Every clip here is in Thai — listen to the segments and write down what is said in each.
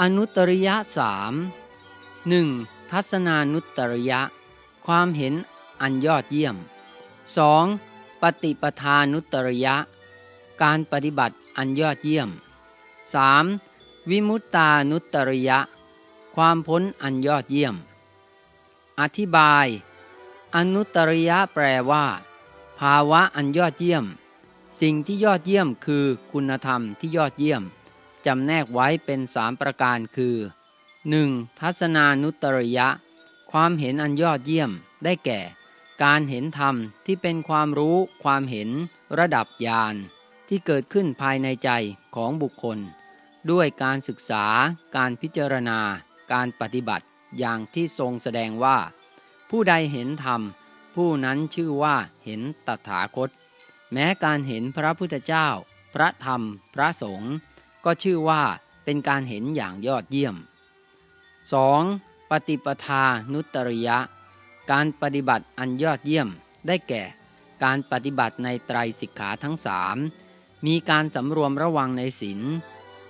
อนุตริยะสามหนึ่งทัศนานุตริยะ ความเห็นอันยอดเยี่ยม 2. ปฏิปทานุตริยะ การปฏิบัติอันยอดเยี่ยม 3. วิมุตตานุตริยะ ความพ้นอันยอดเยี่ยม อธิบาย อนุตริยะแปลว่า ภาวะอันยอดเยี่ยม สิ่งที่ยอดเยี่ยมคือคุณธรรมที่ยอดเยี่ยม จำแนกไว้เป็นสามประการคือ 1. ทัศนานุตริยะ ความเห็นอันยอดเยี่ยมได้แก่ การเห็นธรรมที่เป็นความรู้ความเห็นระดับญาณที่เกิดขึ้นภายในใจของบุคคล ด้วยการศึกษา การพิจารณา การปฏิบัติอย่างที่ทรงแสดงว่า ผู้ใดเห็นธรรม ผู้นั้นชื่อว่าเห็นตถาคต แม้การเห็นพระพุทธเจ้า พระธรรม พระสงฆ์ ก็ชื่อว่าเป็นการเห็นอย่างยอดเยี่ยม 2. ปฏิปทานุตริยะ การปฏิบัติอันยอดเยี่ยมได้แก่ การปฏิบัติในไตรสิกขาทั้งสามมีการสำรวมระวังในศีล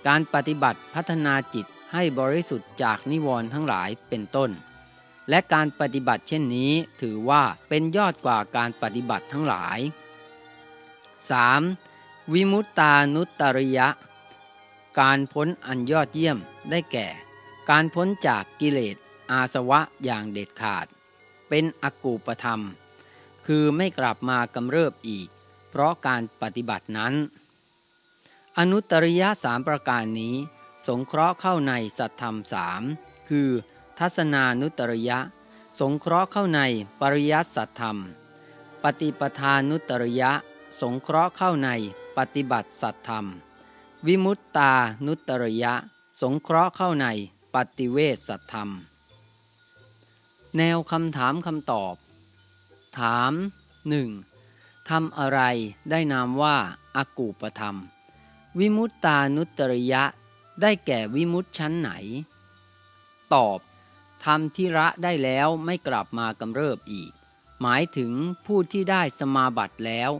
การปฏิบัติพัฒนาจิตให้บริสุทธิ์จากนิวรณ์ทั้งหลายเป็นต้น และการปฏิบัติเช่นนี้ถือว่าเป็นยอดกว่าการปฏิบัติทั้งหลาย 3. วิมุตตานุตริยะ การพ้นอันยอดเยี่ยมได้แก่ การพ้นจากกิเลสอาสวะอย่างเด็ดขาด เป็นอกูปธรรม คือไม่กลับมากำเริบอีก เพราะการปฏิบัตินั้น อนุตริยะสามประการนี้ สงเคราะห์เข้าในสัตธรรมสามคือ ทัศนานุตริยะ สงเคราะห์เข้าในปริยัติสัตธรรม ปฏิปทานุตริยะ สงเคราะห์เข้าในปฏิบัติสัตธรรม วิมุตตานุตริยะ สงเคราะห์เข้าในปฏิเวสสัตธรรม แนวคำถามคำตอบ ถาม 1. ทำอะไรได้นามว่าอากูปธรรม วิมุตตานุตริยะได้แก่วิมุตชั้นไหน ตอบทำที่ระได้แล้วไม่กลับมากำเริบอีก หมายถึงผู้ที่ได้สมาบัติแล้ว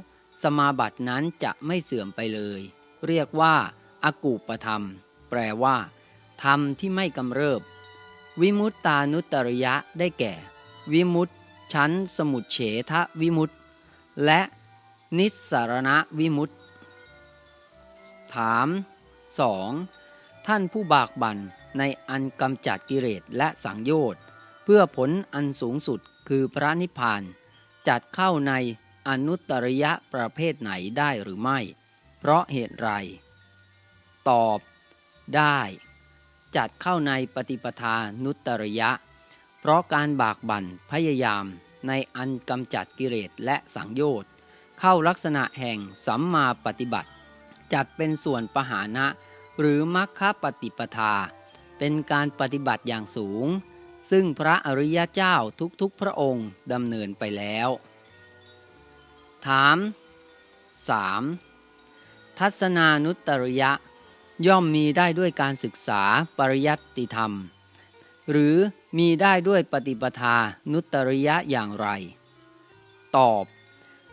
สมาบัตินั้นจะไม่เสื่อมไปเลย เรียกว่า อากูปธรรม แปลว่า ธรรมที่ไม่กำเริบ วิมุตตานุตริยะได้แก่ วิมุตชั้นสมุทเฉทวิมุตและนิสารณวิมุตถาม 2. ท่านผู้บากบั่นในอันกำจัดกิเลสและสังโยชน์ เพื่อผลอันสูงสุดคือพระนิพพาน จัดเข้าในอนุตริยะประเภทไหนได้หรือไม่ เพราะเหตุไร ตอบได้ จัดเข้าในปฏิปทานุตริยะ เพราะการบากบั่นพยายามในอันกำจัดกิเลสและสังโยชน์ เข้าลักษณะแห่งสัมมาปฏิบัติ จัดเป็นส่วนปหานะหรือมัคคะปฏิปทา เป็นการปฏิบัติอย่างสูง ซึ่งพระอริยเจ้าทุกๆพระองค์ดำเนินไปแล้ว ถาม 3. ทัศนานุตริยะ ย่อมมีได้ด้วยการศึกษาปริยัติธรรม หรือมีได้ด้วยปฏิปทานุตริยะอย่างไร ตอบ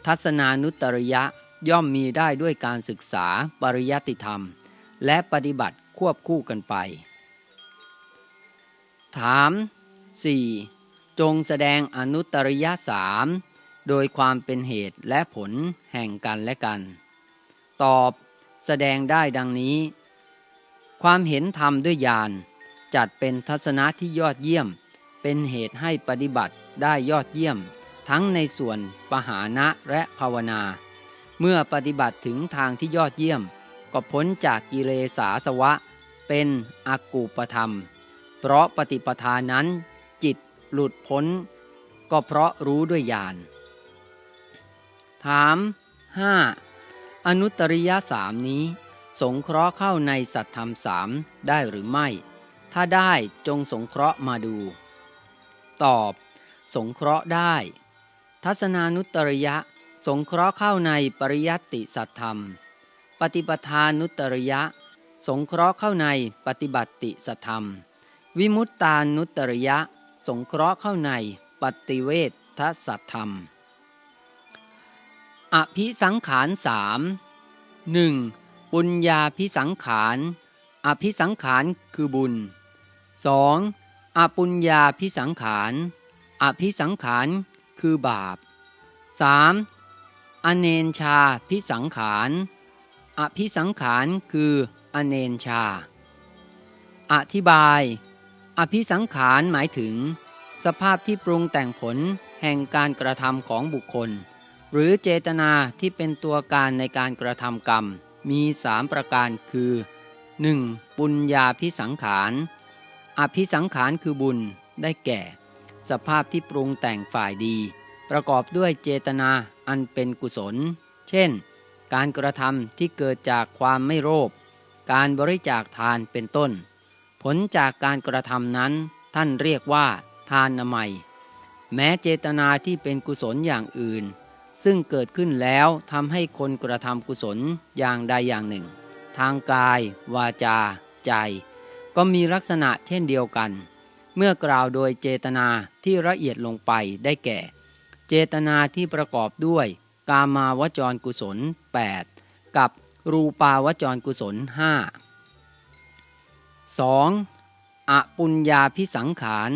ทัศนานุตริยะย่อมมีได้ด้วยการศึกษาปริยัติธรรม และปฏิบัติควบคู่กันไป ถาม 4. จงแสดงอนุตริยะสามโดยความเป็นเหตุและผลแห่งกันและกัน ตอบ แสดงได้ดังนี้ ความเห็นธรรมด้วยญาณจัดเป็นทัศนะที่ยอดเยี่ยม เป็นเหตุให้ปฏิบัติได้ยอดเยี่ยม ทั้งในส่วนปหานะและภาวนา เมื่อปฏิบัติถึงทางที่ยอดเยี่ยม ก็พ้นจากกิเลสาสวะ เป็นอากูปธรรม เพราะปฏิปทานั้น จิตหลุดพ้น ก็เพราะรู้ด้วยญาณถาม 5. อนุตริยสามนี้ สงเคราะห์เข้าในสัตธรรมสามได้หรือไม่ ถ้าได้จงสงเคราะห์มาดู ตอบ สงเคราะห์ได้ ทัศนานุตริยะ สงเคราะห์เข้าในปริยัติสัตธรรม ปฏิปทานุตริยะ สงเคราะห์เข้าในปฏิบัติสัตธรรม วิมุตตานุตริยะ สงเคราะห์เข้าในปฏิเวทสัตธรรม อภิสังขารสามหนึ่ง ปุญญาพิสังขารอภิสังขารคือบุญ 2. อปุญญาพิสังขารอภิสังขารคือบาป 3. อเนนชาพิสังขารอภิสังขารคืออเนนชา อธิบาย อภิสังขารหมายถึง สภาพที่ปรุงแต่งผลแห่งการกระทำของบุคคล หรือเจตนาที่เป็นตัวการในการกระทำกรรม มีสามประการคือ 1. ปุญญาพิสังขาร อภิสังขารคือบุญได้แก่ สภาพที่ปรุงแต่งฝ่ายดี ประกอบด้วยเจตนาอันเป็นกุศล เช่น การกระทำที่เกิดจากความไม่โลภการบริจาคทานเป็นต้น ผลจากการกระทำนั้นท่านเรียกว่า ทานนามัย แม้เจตนาที่เป็นกุศลอย่างอื่น ซึ่งเกิดขึ้นแล้วทำให้คนกระทำกุศลอย่างใดอย่างหนึ่ง ทางกาย วาจา ใจ ก็มีลักษณะเช่นเดียวกัน เมื่อกล่าวโดยเจตนาที่ละเอียดลงไปได้แก่ เจตนาที่ประกอบด้วย กามาวจรกุศล 8 กับรูปาวจรกุศล 5 2. อปุญญาพิสังขาร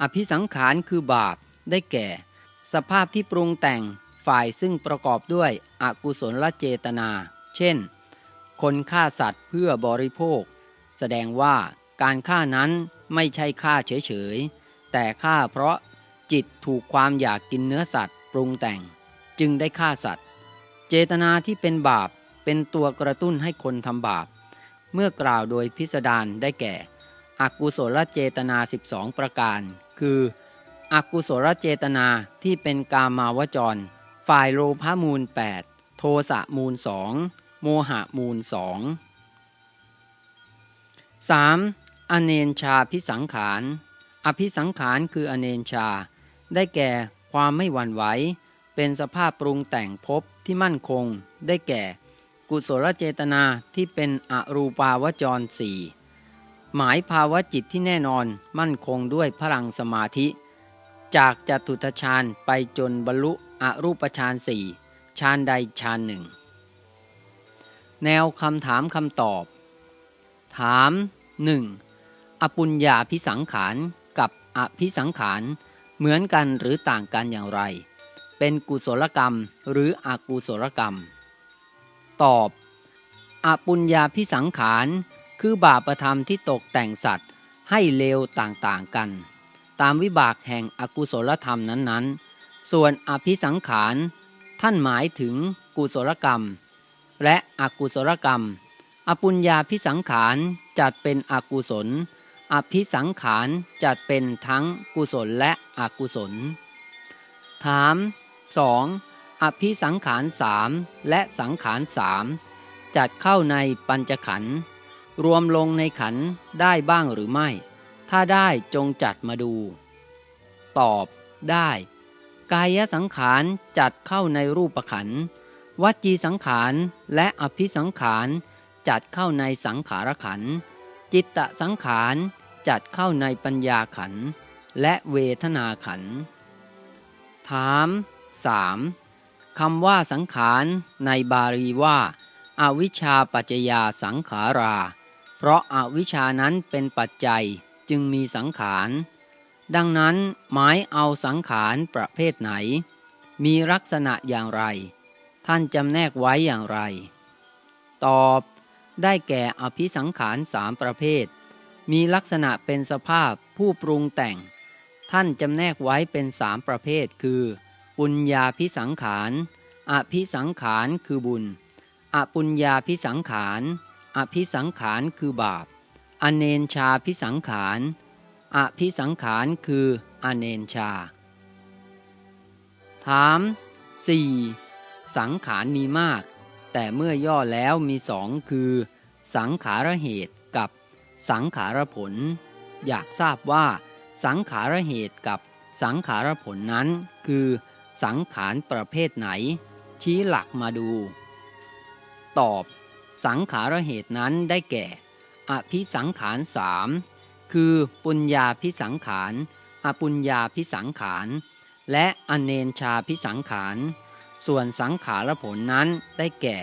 อภิสังขารคือบาปได้แก่ สภาพที่ปรุงแต่ง ฝ่ายซึ่งประกอบด้วยอกุศลเจตนา เช่น คนฆ่าสัตว์เพื่อบริโภค แสดงว่าการฆ่านั้นไม่ใช่ฆ่าเฉยๆ แต่ฆ่าเพราะจิตถูกความอยากกินเนื้อสัตว์ปรุงแต่ง จึงได้ฆ่าสัตว์ เจตนาที่เป็นบาปเป็นตัวกระตุ้นให้คนทำบาป เมื่อกล่าวโดยพิสดารได้แก่ อกุศลเจตนา 12 ประการ คือ อกุศลเจตนาที่เป็นกามาวจร ฝ่ายโลภามูล 8 โทสะมูลสองโมหะมูลสอง 3. อเนนชาพิสังขาร อภิสังขารคืออเนนชา ได้แก่ความไม่หวั่นไหว เป็นสภาพปรุงแต่งภพที่มั่นคง ได้แก่ กุศลเจตนาที่เป็นอรูปาวจรสี่หมายภาวะจิตที่แน่นอนมั่นคงด้วยพลังสมาธิ จากจตุตฌานไปจนบรรลุ อรูปฌานสี่ฌานใดฌานหนึ่ง แนวคำถามคำตอบ ถาม 1. อปุญญาพิสังขารกับอภิสังขารเหมือนกันหรือต่างกันอย่างไร เป็นกุศลกรรมหรืออกุศลกรรม ตอบ อปุญญาพิสังขารคือบาปธรรมที่ตกแต่งสัตว์ให้เลวต่างๆกัน ตามวิบากแห่งอกุศลธรรมนั้นๆ ส่วนอภิสังขาร ท่านหมายถึงกุศลกรรม และอกุศลกรรม อปุญญาพิสังขารจัดเป็นอกุศล อภิสังขารจัดเป็นทั้งกุศลและอกุศล ถาม 2. อภิสังขารสามและสังขารสามจัดเข้าในปัญจขันธ์รวมลงในขันธ์ได้บ้างหรือไม่ ถ้าได้จงจัดมาดู ตอบได้ กายสังขารจัดเข้าในรูปขันธ์วจีสังขารและอภิสังขารจัดเข้าในสังขารขันธ์จิตตสังขารจัดเข้าในปัญญาขันธ์และเวทนาขันธ์ถาม 3. คำว่าสังขารในบาลีว่า อาวิชชาปัจจยาสังขารา เพราะอาวิชานั้นเป็นปัจจัยจึงมีสังขาร ดังนั้นหมายเอาสังขารประเภทไหน มีลักษณะอย่างไร ท่านจำแนกไว้อย่างไร ตอบได้แก่อภิสังขารสามประเภท มีลักษณะเป็นสภาพผู้ปรุงแต่ง ท่านจำแนกไว้เป็นสามประเภท คือ ปุญญาพิสังขารอภิสังขารคือบุญ อปุญญาพิสังขารอภิสังขารคือบาป อเนนชาพิสังขาร อภิสังขารคืออเนนชา ถาม 4. สังขารมีมาก แต่เมื่อย่อแล้วมีสองคือ สังขารเหตุกับสังขารผล อยากทราบว่า สังขารเหตุกับสังขารผลนั้น คือ สังขารประเภทไหน ชี้หลักมาดู ตอบ สังขารเหตุนั้นได้แก่ อภิสังขารสาม คือปุญญาพิสังขาร อปุญญาพิสังขาร และอเนนชาพิสังขาร ส่วนสังขารผลนั้นได้แก่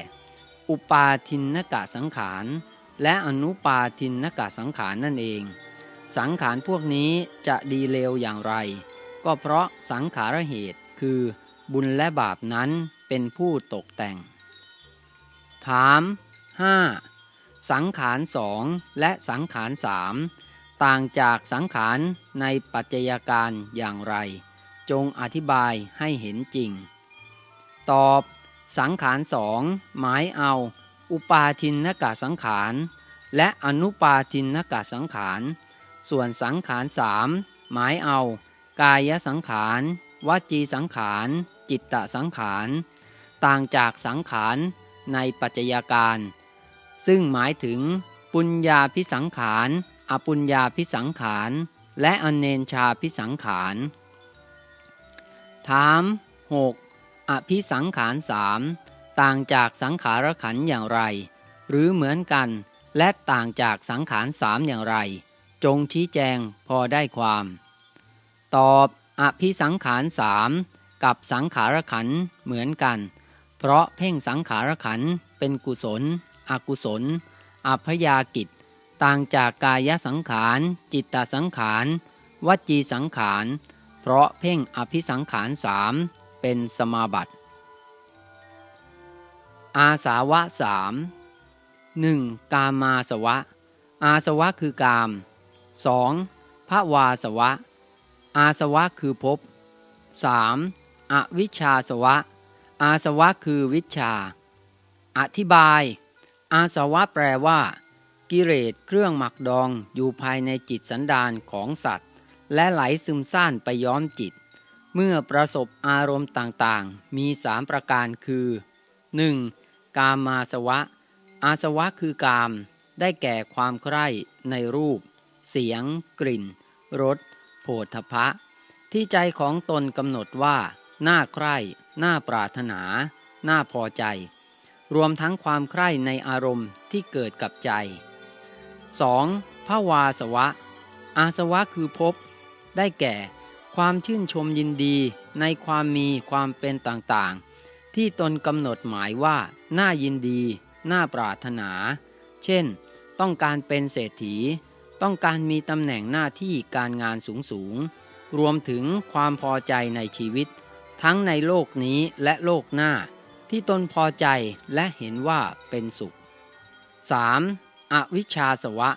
อุปาทินนกะสังขาร และอนุปาทินกะสังขารนั่นเอง สังขารพวกนี้จะดีเลวอย่างไร ก็เพราะสังขารเหตุคือบุญและบาปนั้นเป็นผู้ตกแต่ง ถาม 5. สังขารสองและสังขารสาม ต่างจากสังขารในปัจจัยการอย่างไร จงอธิบายให้เห็นจริง ตอบสังขารสองหมายเอา อุปาทินนกะสังขาร และอนุปาทินนกะสังขาร ส่วนสังขารสามหมายเอา กายสังขารวจีสังขาร จิตตสังขาร ต่างจากสังขารในปัจจัยการ ซึ่งหมายถึงปุญญาพิสังขาร อปุญญาพิสังขาร และอเนนชาพิสังขาร ถาม 6. อภิสังขารสามต่างจากสังขารขันอย่างไร หรือเหมือนกันและต่างจากสังขารสามอย่างไร จงชี้แจงพอได้ความ ตอบอภิสังขารสามกับสังขารขันเหมือนกัน เพราะเพ่งสังขารขันเป็นกุศล อกุศล อัพยากิจ ต่างจากกายสังขาร จิตตสังขารวจีสังขาร เพราะเพ่งอภิสังขารสามเป็นสมาบัติ อาสาวะสามหนึ่งกามาสวะ อาสวะคือกาม 2. พระวาสวะ อาสวะคือภพ 3. อวิชชาสวะ อาสวะคือวิชา อธิบาย อาสวะแปลว่า กิเลสเครื่องหมักดองอยู่ภายในจิตสันดานของสัตว์ และไหลซึมซ่านไปย้อมจิต เมื่อประสบอารมณ์ต่างๆ มีสามประการคือ 1. กามาสวะ อาสวะคือกาม ได้แก่ความใคร่ในรูป เสียง กลิ่นรสโผฏฐะที่ใจของตนกำหนดว่าน่าใคร่น่าปรารถนา น่าพอใจ รวมทั้งความใคร่ในอารมณ์ที่เกิดกับใจ 2. ภาวาสวะ อาสวะคือภพได้แก่ ความชื่นชมยินดีในความมีความเป็นต่างๆ ที่ตนกำหนดหมายว่า น่ายินดี น่าปรารถนา เช่น ต้องการเป็นเศรษฐี ต้องการมีตำแหน่งหน้าที่การงานสูงสูงรวมถึงความพอใจในชีวิต ทั้งในโลกนี้และโลกหน้า ที่ตนพอใจและเห็นว่าเป็นสุข 3. อวิชชาสวะ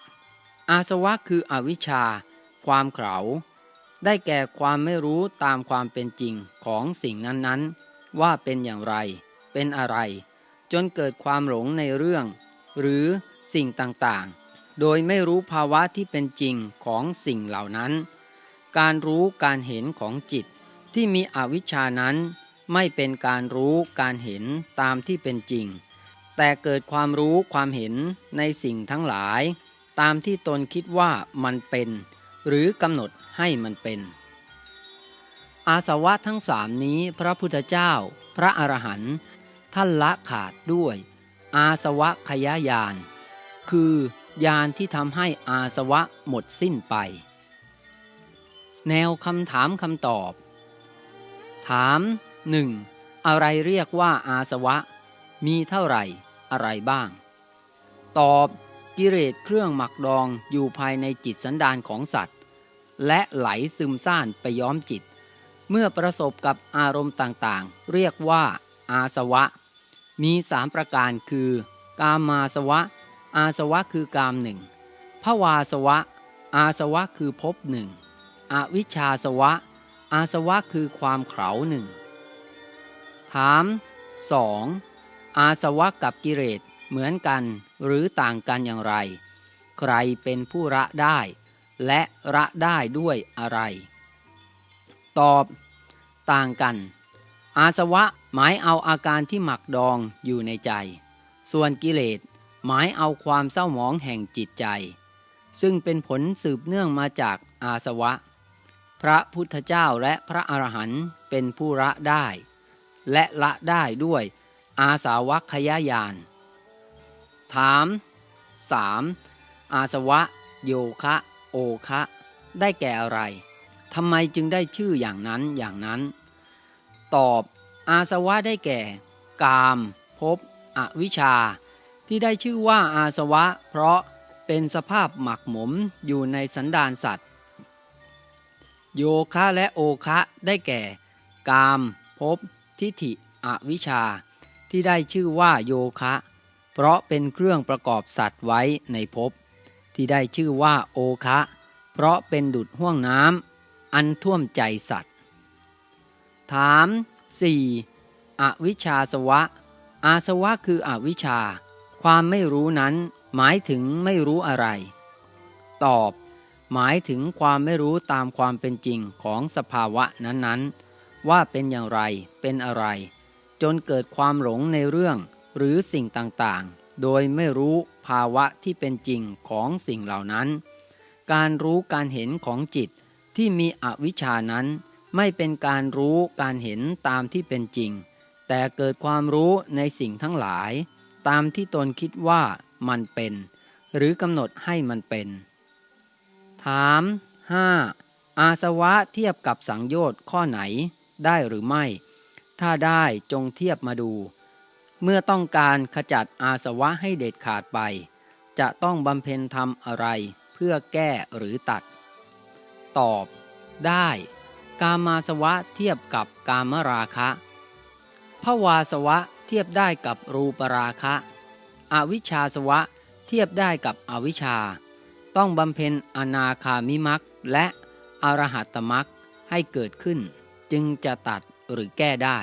อาสวะคืออวิชชา ความเขลาได้แก่ความไม่รู้ตามความเป็นจริงของสิ่งนั้นๆ ว่าเป็นอย่างไร เป็นอะไร จนเกิดความหลงในเรื่อง หรือสิ่งต่างๆ โดยไม่รู้ภาวะที่เป็นจริงของสิ่งเหล่านั้น การรู้การเห็นของจิตที่มีอวิชชานั้น ไม่เป็นการรู้การเห็นตามที่เป็นจริง แต่เกิดความรู้ความเห็นในสิ่งทั้งหลาย ตามที่ตนคิดว่ามันเป็น หรือกำหนดให้มันเป็น อาสวะทั้งสามนี้พระพุทธเจ้า พระอรหันต์ท่านละขาดด้วย อาสวะขยายาน คือยานที่ทำให้อาสวะหมดสิ้นไป แนวคำถามคำตอบ ถามหนึ่งอะไรเรียกว่าอาสวะ มีเท่าไหร่ อะไรบ้าง ตอบกิเลสเครื่องหมักดองอยู่ภายในจิตสันดานของสัตว์ และไหลซึมซ่านไปย้อมจิต เมื่อประสบกับอารมณ์ต่างๆ เรียกว่าอาสวะ มีสามประการคือ กามาสวะ อาสวะคือกามหนึ่งภวาสวะ อาสวะคือภพหนึ่งอวิชชาสวะ อาสวะคือความเขลาหนึ่งถาม 2. อาสวะกับกิเลสเหมือนกันหรือต่างกันอย่างไร ใครเป็นผู้ระได้ และระได้ด้วยอะไร ตอบ ต่างกัน อาสวะหมายเอาอาการที่หมักดองอยู่ในใจ ส่วนกิเลสหมายเอาความเศร้าหมองแห่งจิตใจ ซึ่งเป็นผลสืบเนื่องมาจากอาสวะ พระพุทธเจ้าและพระอรหันต์เป็นผู้ละได้ และละได้ด้วย อาสาวัคยายาน ถาม 3. อาสวะ โยคะ โอคะ ได้แก่อะไรทำไมจึงได้ชื่ออย่างนั้นอย่างนั้น ตอบอาสวะได้แก่ กามภพอวิชชา ที่ได้ชื่อว่าอาสวะ เพราะเป็นสภาพหมักหมมอยู่ในสันดานสัตว์ โยคะและโอคะได้แก่ กามภพทิฏฐิอวิชชา ที่ได้ชื่อว่าโยคะ เพราะเป็นเครื่องประกอบสัตว์ไว้ในภพที่ได้ชื่อว่าโอคะ เพราะเป็นดุดห่วงน้ำอันท่วมใจสัตว์ ถาม 4. อวิชชาสวะ อาสวะคืออวิชชา ความไม่รู้นั้นหมายถึงไม่รู้อะไร ตอบ หมายถึงความไม่รู้ตามความเป็นจริงของสภาวะนั้นๆ ว่าเป็นอย่างไรเป็นอะไร จนเกิดความหลงในเรื่องหรือสิ่งต่างๆ โดยไม่รู้ภาวะที่เป็นจริงของสิ่งเหล่านั้น การรู้การเห็นของจิตที่มีอวิชชานั้น ไม่เป็นการรู้การเห็นตามที่เป็นจริง แต่เกิดความรู้ในสิ่งทั้งหลาย ตามที่ตนคิดว่ามันเป็น หรือกำหนดให้มันเป็น ถาม 5. อาสวะเทียบกับสังโยชน์ข้อไหนได้หรือไม่ ถ้าได้จงเทียบมาดู เมื่อต้องการขจัดอาสวะให้เด็ดขาดไป จะต้องบำเพ็ญทำอะไรเพื่อแก้หรือตัด ตอบ ได้ กามาสวะเทียบกับกามราคะภวาสวะเทียบได้กับรูปราคะ อวิชชาสวะเทียบได้กับอวิชชา ต้องบำเพ็ญอนาคามิมักและอรหัตมักให้เกิดขึ้น จึงจะตัด หรือแก้ได้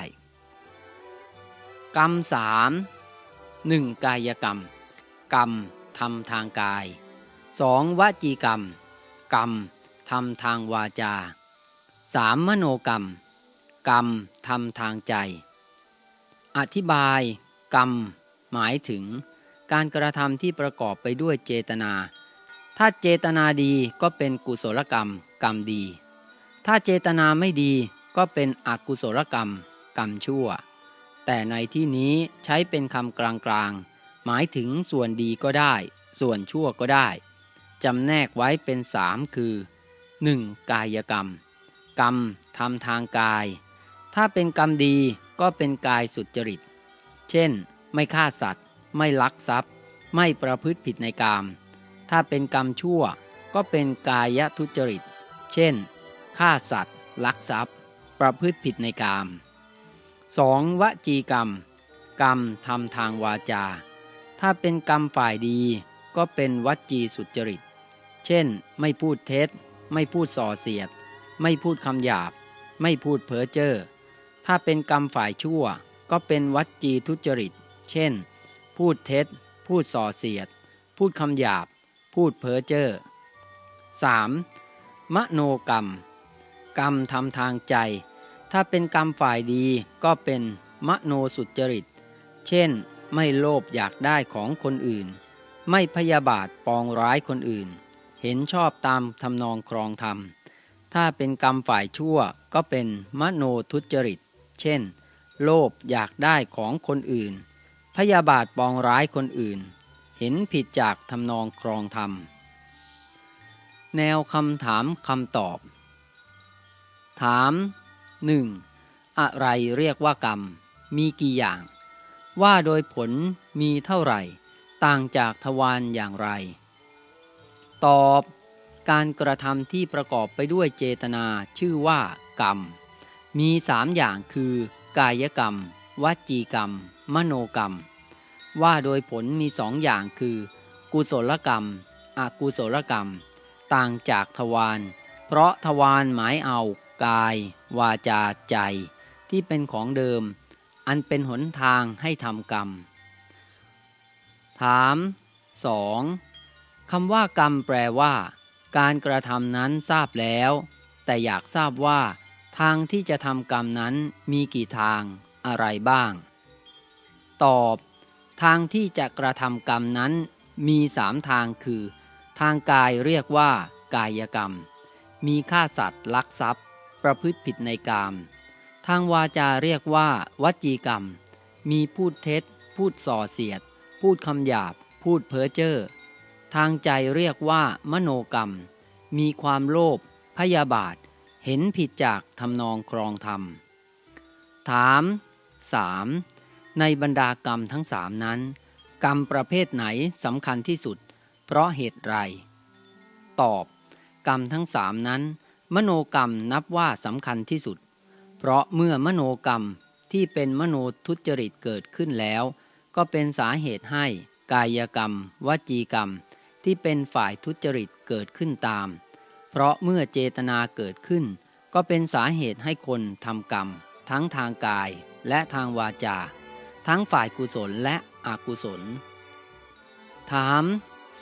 กรรมสามหนึ่งกายกรรม กรรมทำทางกายสองวจีกรรม กรรมทำทางวาจาสามมโนกรรม กรรมทำทางใจ อธิบาย กรรม หมายถึง การกระทำที่ประกอบไปด้วยเจตนา ถ้าเจตนาดีก็เป็นกุศลกรรม กรรมดี ถ้าเจตนาไม่ดี ก็เป็นอกุศลกรรม กรรมชั่ว แต่ในที่นี้ใช้เป็นคำกลางๆ หมายถึงส่วนดีก็ได้ ส่วนชั่วก็ได้จำแนกไว้เป็นสามคือ 1. กายกรรม กรรมทำทางกาย ถ้าเป็นกรรมดีก็เป็นกายสุจริต เช่น ไม่ฆ่าสัตว์ ไม่ลักทรัพย์ ไม่ประพฤติผิดในกามถ้าเป็นกรรมชั่วก็เป็นกายทุจริต เช่น ฆ่าสัตว์ ลักทรัพย์ ประพฤติผิดในกาม 2. วจีกรรม กรรมทำทางวาจา ถ้าเป็นกรรมฝ่ายดีก็เป็นวจีสุจริต เช่น ไม่พูดเท็จ ไม่พูดส่อเสียด ไม่พูดคำหยาบ ไม่พูดเพ้อเจ้อ ถ้าเป็นกรรมฝ่ายชั่ว ก็เป็นวจีทุจริต เช่น พูดเท็จ พูดส่อเสียด พูดคำหยาบ พูดเพ้อเจ้อ 3. มโนกรรม กรรมทำทางใจ ถ้าเป็นกรรมฝ่ายดีก็เป็นมโนสุจริต เช่น ไม่โลภอยากได้ของคนอื่น ไม่พยาบาทปองร้ายคนอื่น เห็นชอบตามทำนองครองธรรม ถ้าเป็นกรรมฝ่ายชั่วก็เป็นมโนทุจริต เช่น โลภอยากได้ของคนอื่น พยาบาทปองร้ายคนอื่น เห็นผิดจากทำนองครองธรรม แนวคำถามคำตอบ ถาม 1. อะไรเรียกว่ากรรม มีกี่อย่าง ว่าโดยผลมีเท่าไหร่ ต่างจากทวารอย่างไร ตอบ การกระทำที่ประกอบไปด้วยเจตนาชื่อว่ากรรม มีสามอย่างคือ กายกรรม วจีกรรม มโนกรรม ว่าโดยผลมีสองอย่างคือ กุศลกรรม อกุศลกรรม ต่างจากทวารเพราะทวารหมายเอา กาย วาจาใจ ที่เป็นของเดิม อันเป็นหนทางให้ทำกรรม ถาม 2. คำว่ากรรมแปลว่า การกระทำนั้นทราบแล้ว แต่อยากทราบว่า ทางที่จะทำกรรมนั้นมีกี่ทางอะไรบ้าง ตอบ ทางที่จะกระทำกรรมนั้นมีสามทางคือ ทางกายเรียกว่า กายกรรม มีฆ่าสัตว์ลักทรัพย์ ประพฤติผิดในกาม ทางวาจาเรียกว่า วจีกรรม มีพูดเท็จ พูดส่อเสียด พูดคำหยาบ พูดเพ้อเจ้อ ทางใจเรียกว่า มโนกรรม มีความโลภ พยาบาท เห็นผิดจากทำนองครองธรรม ถาม 3. ในบรรดากรรมทั้งสามนั้น กรรมประเภทไหนสำคัญที่สุด เพราะเหตุไร ตอบ กรรมทั้งสามนั้น มโนกรรมนับว่าสำคัญที่สุด เพราะเมื่อมโนกรรมที่เป็นมโนทุจริตเกิดขึ้นแล้ว ก็เป็นสาเหตุให้กายกรรม วจีกรรม ที่เป็นฝ่ายทุจริตเกิดขึ้นตาม เพราะเมื่อเจตนาเกิดขึ้น ก็เป็นสาเหตุให้คนทำกรรม ทั้งทางกายและทางวาจา ทั้งฝ่ายกุศลและอกุศล ถาม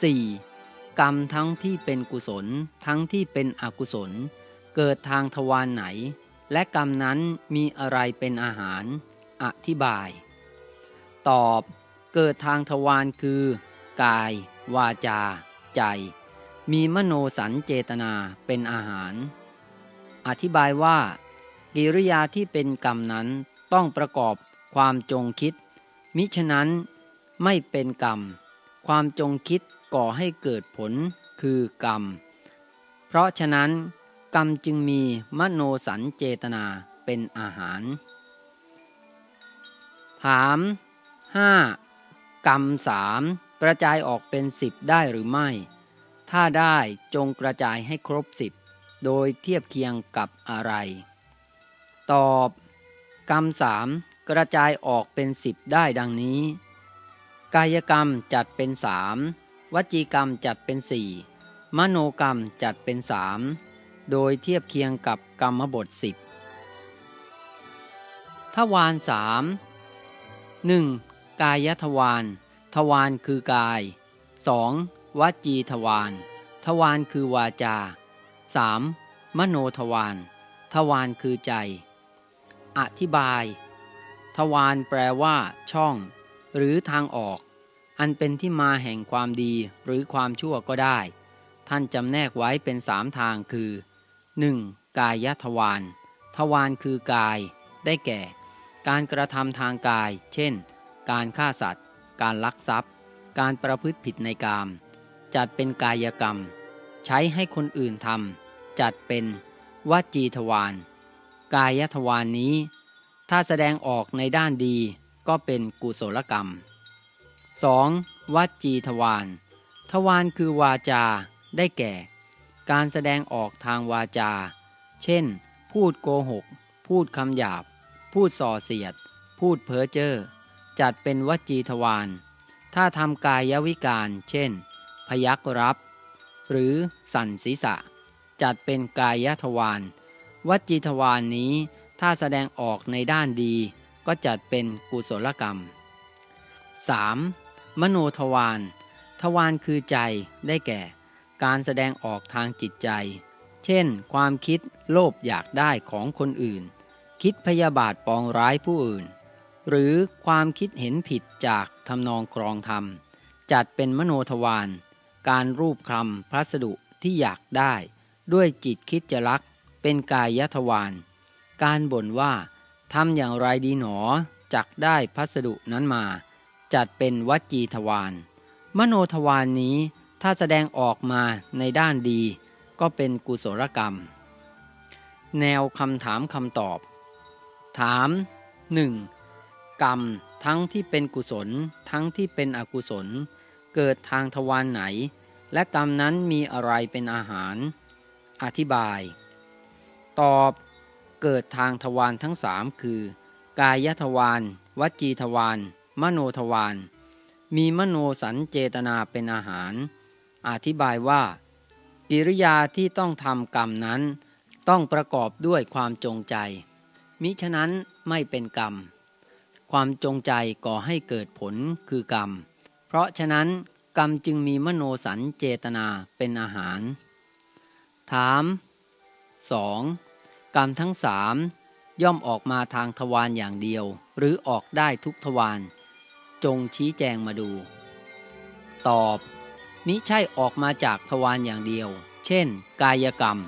4. กรรมทั้งที่เป็นกุศล ทั้งที่เป็นอกุศล เกิดทางทวารไหน และกรรมนั้นมีอะไรเป็นอาหาร อธิบาย ตอบ เกิดทางทวารคือ กาย วาจา ใจ มีมโนสัญเจตนาเป็นอาหาร อธิบายว่า กิริยาที่เป็นกรรมนั้นต้องประกอบความจงคิด มิฉะนั้นไม่เป็นกรรม ความจงคิดก่อให้เกิดผลคือกรรม เพราะฉะนั้น กรรมจึงมีมโนสัญเจตนาเป็นอาหาร ถาม 5. กรรมสามกระจายออกเป็นสิบได้หรือไม่ ถ้าได้จงกระจายให้ครบสิบโดยเทียบเคียงกับอะไร ตอบ กรรมสามกระจายออกเป็นสิบได้ดังนี้ กายกรรมจัดเป็นสามวจีกรรมจัดเป็นสี่มโนกรรมจัดเป็นสามโดยเทียบเคียงกับกรรมบทสิบทวารสามหนึ่งกายทวารทวารคือกาย 2. วจีทวารทวารคือวาจา 3. มโนทวารทวารคือใจ อธิบาย ทวารแปลว่า ช่อง หรือทางออก อันเป็นที่มาแห่งความดีหรือความชั่วก็ได้ ท่านจำแนกไว้เป็นสามทางคือ 1. กายทวารทวารคือกาย ได้แก่ การกระทำทางกาย เช่น การฆ่าสัตว์ การลักทรัพย์ การประพฤติผิดในกาม จัดเป็นกายกรรม ใช้ให้คนอื่นทำจัดเป็นวจีทวารกายทวารนนี้ ถ้าแสดงออกในด้านดีก็เป็นกุศลกรรม 2. วัจีทวารทวารคือวาจา ได้แก่ การแสดงออกทางวาจา เช่น พูดโกหก พูดคำหยาบ พูดส่อเสียด พูดเพ้อเจ้อ จัดเป็นวจีทวาร ถ้าทำกายวิการ เช่น พยักรับ หรือสั่นศีรษะ จัดเป็นกายทวารวจีทวารนนี้ถ้าแสดงออกในด้านดี ก็จัดเป็นกุศลกรรม 3. มโนทวารทวารคือใจได้แก่ การแสดงออกทางจิตใจ เช่น ความคิดโลภอยากได้ของคนอื่น คิดพยาบาทปองร้ายผู้อื่น หรือความคิดเห็นผิดจากทำนองครองธรรม จัดเป็นมโนทวารการรูปคำพัสดุที่อยากได้ ด้วยจิตคิดจะรัก เป็นกายทวารการบ่นว่าทำอย่างไรดีหนอจักได้พัสดุนั้นมา จัดเป็นวจีทวารมโนทวารนนี้ถ้าแสดงออกมาในด้านดี ก็เป็นกุศลกรรม แนวคำถามคำตอบ ถาม 1. กรรมทั้งที่เป็นกุศลทั้งที่เป็นอกุศล เกิดทางทวารไหน และกรรมนั้นมีอะไรเป็นอาหาร อธิบาย ตอบเกิดทางทวารทั้งสามคือ กายทวารวจีทวาร มโนทวารมีมโนสัญเจตนาเป็นอาหาร อธิบายว่า กิริยาที่ต้องทำกรรมนั้น ต้องประกอบด้วยความจงใจ มิฉะนั้นไม่เป็นกรรม ความจงใจก่อให้เกิดผลคือกรรม เพราะฉะนั้นกรรมจึงมีมโนสัญเจตนาเป็นอาหาร ถาม 2. กรรมทั้งสามย่อมออกมาทางทวารอย่างเดียว หรือออกได้ทุกทวาร จงชี้แจงมาดู ตอบ มิใช่ออกมาจากทวารอย่างเดียว เช่น กายกรรม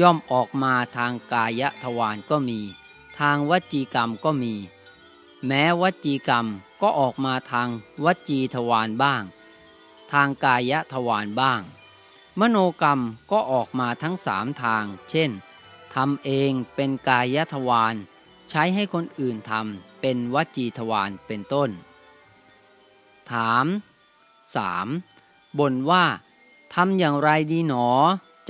ย่อมออกมาทางกายทวารก็มี ทางวจีกรรมก็มี แม้วจีกรรมก็ออกมาทางวจีทวารบ้าง ทางกายทวารบ้าง มโนกรรมก็ออกมาทั้งสามทาง เช่นทำเองเป็นกายทวารใช้ให้คนอื่นทำเป็นวจีทวารเป็นต้น ถาม 3. บ่นว่าทำอย่างไรดีหนอ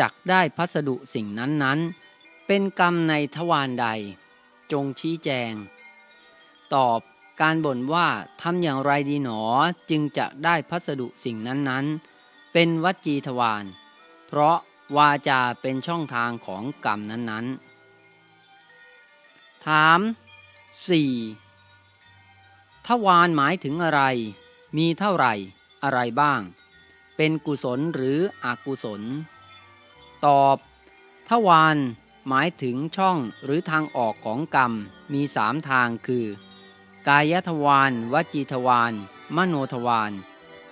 จักได้พัสดุสิ่งนั้นๆ เป็นกรรมในทวารใด จงชี้แจง ตอบการบ่นว่าทำอย่างไรดีหนอจึงจะได้พัสดุสิ่งนั้นๆ เป็นวัจีทวารเพราะวาจาเป็นช่องทางของกรรมนั้นๆ ถาม 4. ทวารหมายถึงอะไร มีเท่าไหร่อะไรบ้าง เป็นกุศลหรืออกุศล ตอบทวารหมายถึงช่องหรือทางออกของกรรมมีสามทางคือ กายทวารวจีทวารมโนทวาร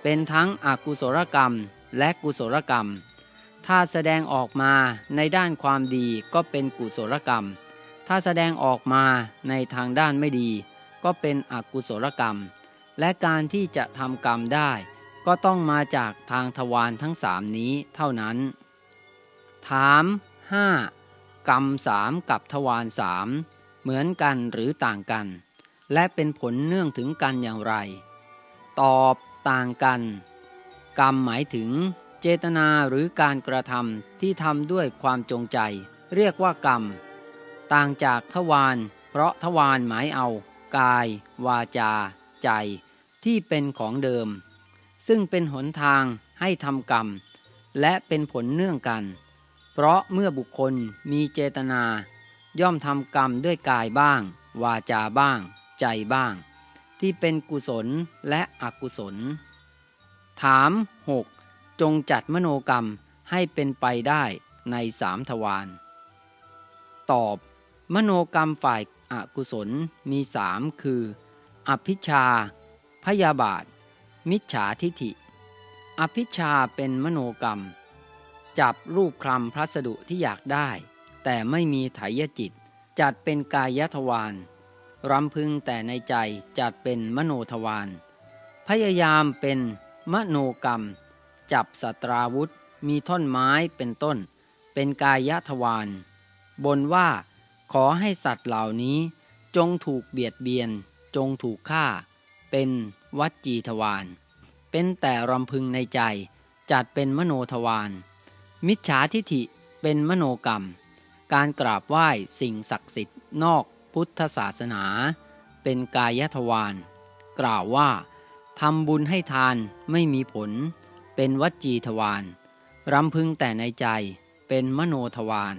เป็นทั้งอกุศลกรรมและกุศลกรรม ถ้าแสดงออกมาในด้านความดีก็เป็นกุศลกรรม ถ้าแสดงออกมาในทางด้านไม่ดี ก็เป็นอกุศลกรรม และการที่จะทำกรรมได้ ก็ต้องมาจากทางทวารทั้งสามนี้เท่านั้น ถาม 5. กรรมสามกับทวารสามเหมือนกันหรือต่างกัน และเป็นผลเนื่องถึงกันอย่างไร ตอบต่างกัน กรรมหมายถึง เจตนาหรือการกระทำที่ทำด้วยความจงใจ เรียกว่ากรรม ต่างจากทวารเพราะทวารหมายเอา กาย วาจา ใจ ที่เป็นของเดิม ซึ่งเป็นหนทางให้ทำกรรม และเป็นผลเนื่องกัน เพราะเมื่อบุคคลมีเจตนา ย่อมทำกรรมด้วยกายบ้าง วาจาบ้าง ใจบ้าง ที่เป็นกุศลและอกุศล ถาม 6. จงจัดมโนกรรมให้เป็นไปได้ในสามทวารตอบ มโนกรรมฝ่ายอากุศลมีสามคือ อภิชา พยาบาท มิจฉาทิฐิ อภิชาเป็นมโนกรรม จับรูปคลำพัสดุที่อยากได้ แต่ไม่มีไถยจิต จัดเป็นกายทวารรำพึงแต่ในใจจัดเป็นมโนทวารพยายามเป็นมโนกรรม จับสตราวุธ มีท่อนไม้เป็นต้น เป็นกายทวารบนว่าขอให้สัตว์เหล่านี้จงถูกเบียดเบียน จงถูกฆ่า เป็นวัจีทวารเป็นแต่รำพึงในใจ จัดเป็นมโนทวารมิจฉาทิฐิเป็นมโนกรรม การกราบไหว้สิ่งศักดิ์สิทธิ์นอกพุทธศาสนา เป็นกายทวารกล่าวว่าทำบุญให้ทานไม่มีผล เป็นวัจีทวารรำพึงแต่ในใจเป็นมโนทวาร